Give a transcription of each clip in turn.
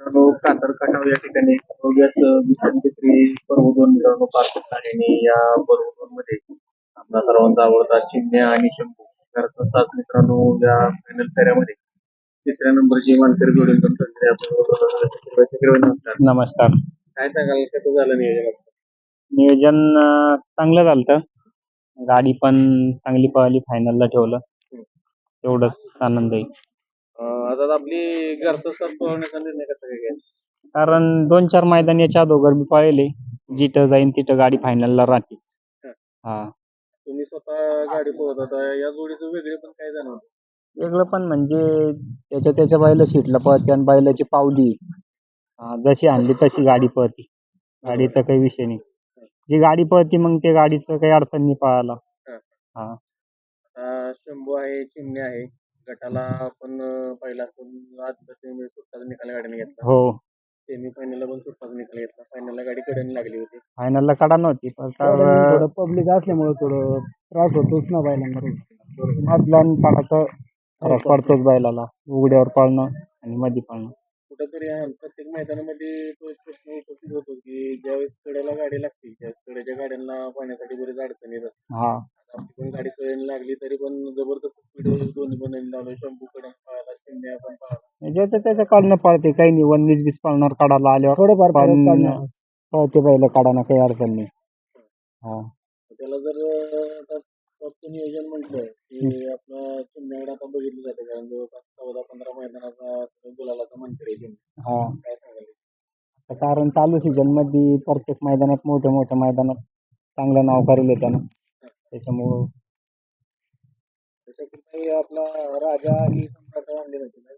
मित्रांनो कातर खटाव या ठिकाणी दुसरी पर्व दोन मित्रांनो पार पडत आहे. आणि या पर्व दोन मध्ये आपला सर्वांचा आवडता चिमण्या आणि शंभू. साथ मित्रांनो या फायनल फेऱ्यामध्ये तिसऱ्या नंबरची मानकरी जोडून नमस्कार. नमस्कार. काय सांगाल कसं झालं नियोजन नियोजन चांगलं झालं गाडी पण चांगली पळाली फायनलला ठेवलं. तेवढंच आनंद आहे. आता आपली घरचा साथ पळवण्याचा निर्णय कसा काय घ्यायचा? कारण दोन चार मैदान याच्या अगोदर मी पळले जिथं जाईन तिथं गाडी फायनलला राहतीस. हा. तुम्ही स्वतः गाडी पळवत होता. या जोडीचं वेगळे पण काय जाणवतं वेगळं पण म्हणजे त्याच्या त्याच्या बैला सीटला पळते आणि बैलाची पावली. हा, जशी आणली तशी गाडी पळते. गाडीचा काही विषय नाही. जी गाडी पळते मग ते गाडीचं काही अडचण नाही पळायला. हा. शंभू आहे चिमणे आहे. गटाला आपण अं, पहिला पण आज सेमी सुट्टाचा निकाल गाडीने घेतला. हो. सेमी फायनलला पण सुट्टाचा निकाल घेतला. फायनलला गाडी कडेने लागली होती. फायनलला कडा नव्हती पण तर थोडं पब्लिक असल्यामुळे थोडं त्रास होतोच ना बैलांना. मधला आणि पाडाचा फरक पडतोच बैलाला. उघड्यावर पाळणं आणि मध्ये पाळणं. कुठेतरी हा प्रत्येक मैदानामध्ये तो एक प्रश्न उपस्थित होतो की ज्यावेळेस कडेला गाडी लागते त्यावेळेस कडेच्या गाड्यांना पाहण्यासाठी बरेच अडचणी येतात. हा. आपली पण गाडी कडेने लागली तरी पण जबरदस्त स्पीड दोन्ही पण लावलं ज्याचं त्याच्या काढणं पळते काही नाही वन वीस बीस पाळणार काढायला आल्यावर. थोडंफार फरक पण पडणार. पळते बैल काढायला काही अडचण नाही. हा. त्याला जर अं, आता टॉपचं नियोजन म्हटलं की आपलं चिमण्याकडे आता बघितलं जातं कारण जवळपास चौदा पंधरा मैदानाचा गुलालाचा मंत्री हा. काय सांगाल? आता कारण चालू सीझनमध्ये प्रत्येक मैदानात मोठ्या मोठ्या मैदानात चांगलं नाव करेल त्यानं. त्याच्यामुळं आपला राजा आणि सम्राट आणले होते ना?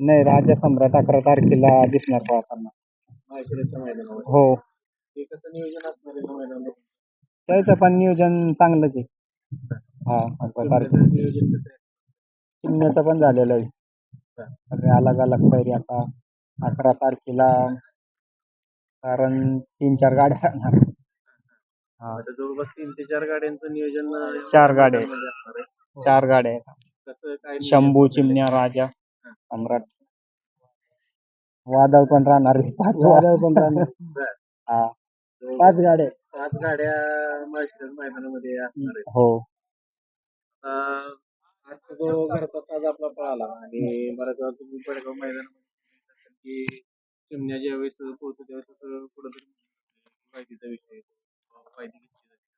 नाही राजा सम्राट अकरा तारखेला दिसणार माहेश्वराच्या मैदानावर. हो. ते कसं नियोजन असणार आहे त्या मैदानावर त्याचं पण नियोजन चांगलंच आहे. हा अकरा तारखेला. त्याचं नियोजन कसं आहे? चिमण्याचं पण झालेलं आहे. सगळे अलग अलग पैरी आता. अकरा तारखेला कारण तीन चार गाड्या राहणार हा आता जवळपास तीन ते चार गाड्यांचं नियोजन अं, चार गाड्या. मैदानामध्ये असणार आहे. चार गाड्या आहेत. कसं काय नियोजन शंभू? चिमण्या राजा सम्राट. वादळ पण राहणार. पाच वादळ पण राहणार. हा. पाच गाड्या पाच गाड्या माहेश्वर मैदानामध्ये असणार आहेत. हो. अं, आजचा जो घरचा साज आपला पळाला आणि बऱ्याच वेळा तुम्ही पडगाव मैदानामध्ये की चिमण्या ज्यावेळेस पोहोचतो त्यावेळेस असं कुठंतरी माहितीचा विषय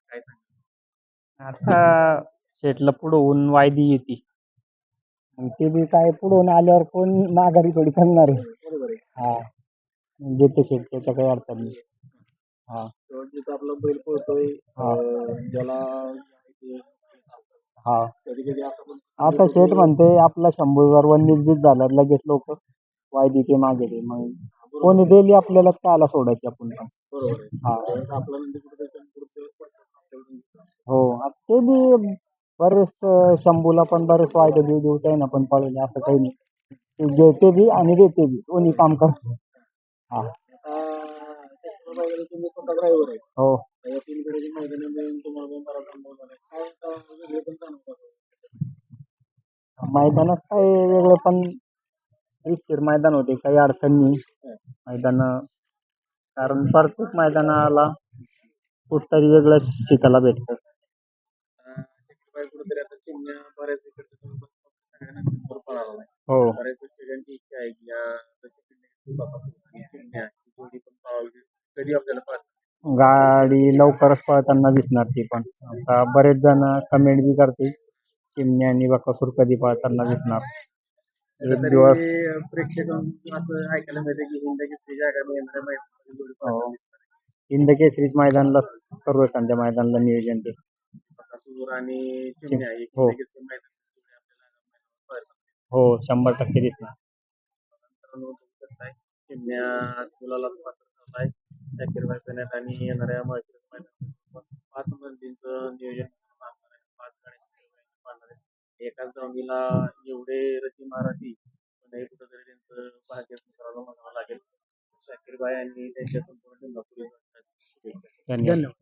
काय सांगा आता शेटला पुढं होऊन वायदी येते. मग ते बी काय पुढं आल्यावर कोण माघारी थोडी करणार आहे. बरोबर आहे. हा. देते शेट त्याचं काही अडचण नाही. हा. शेवट जिथं आपला बैल पळतोय हा. अं, ज्याला हा. कधी कधी असं पण आता शेट म्हणते आपला शंभर हजार वन्नीस बीस झाला लगेच लोक वायदी ते मागे ते मग कोणी दिली आपल्याला त्याला सोडायची आपण पण. बरोबर आहे. हा. त्यावेळेस आपला कुठेतरी आपल्याकडून दिसतात. हो. आता ते बी बरेच शंभूला पण बरेच वायदे देऊ देऊ काही ना पण पळले असं काही नाही. ते देते बी आणि देते बी. दोन्ही काम करतो हा. आता त्याच्यावर बघायला तुम्ही स्वतः ड्रायव्हर आहे. हो. या तीन गड्याची मैदानामध्ये तुम्हाला पण बराच अनुभव झाला. काय आता वेगळे पण जाणवतात मैदानात काय वेगळं पण स्थिर मैदान होते काही अडचण नाही. मैदान कारण प्रत्येक मैदानाला कुठतरी वेगळंच शिकायला भेटतं. कुठेतरी आता चिमण्या बऱ्याच इकडच्या नाही हो. बऱ्याच प्रेक्षकांची इच्छा आहे की या जशी चिमण्याची बापासून आणि चिमण्या जोडी पण पाहावी कधी आपल्याला पाहतो गाडी लवकरच पळताना दिसणार ती पण. आता बरेच जण कमेंट बी करते चिमणी आणि बकासूर कधी पळताना दिसणार. एक दिवस. प्रेक्षकांचं असं ऐकायला मिळतं की हिंद किती जागा हो. हिंद केसरीच मैदानला सर्व एखाद्या मैदानला नियोजन ते. बकासूर आणि चिमण्या ही. हो. हो शंभर टक्के दिसणार चिमण्या पेण्यात आणि येणाऱ्या पाच नंदींचं नियोजन आहे? पाच गाड्यांची आहे? एकाच दावणीला एवढे रची माराठी पण हे कुठंतरी त्यांचं भाग्य म्हणावं लागेल. शाकीरबाई आणि त्यांच्या संपूर्ण टीमला पुढे. धन्यवाद.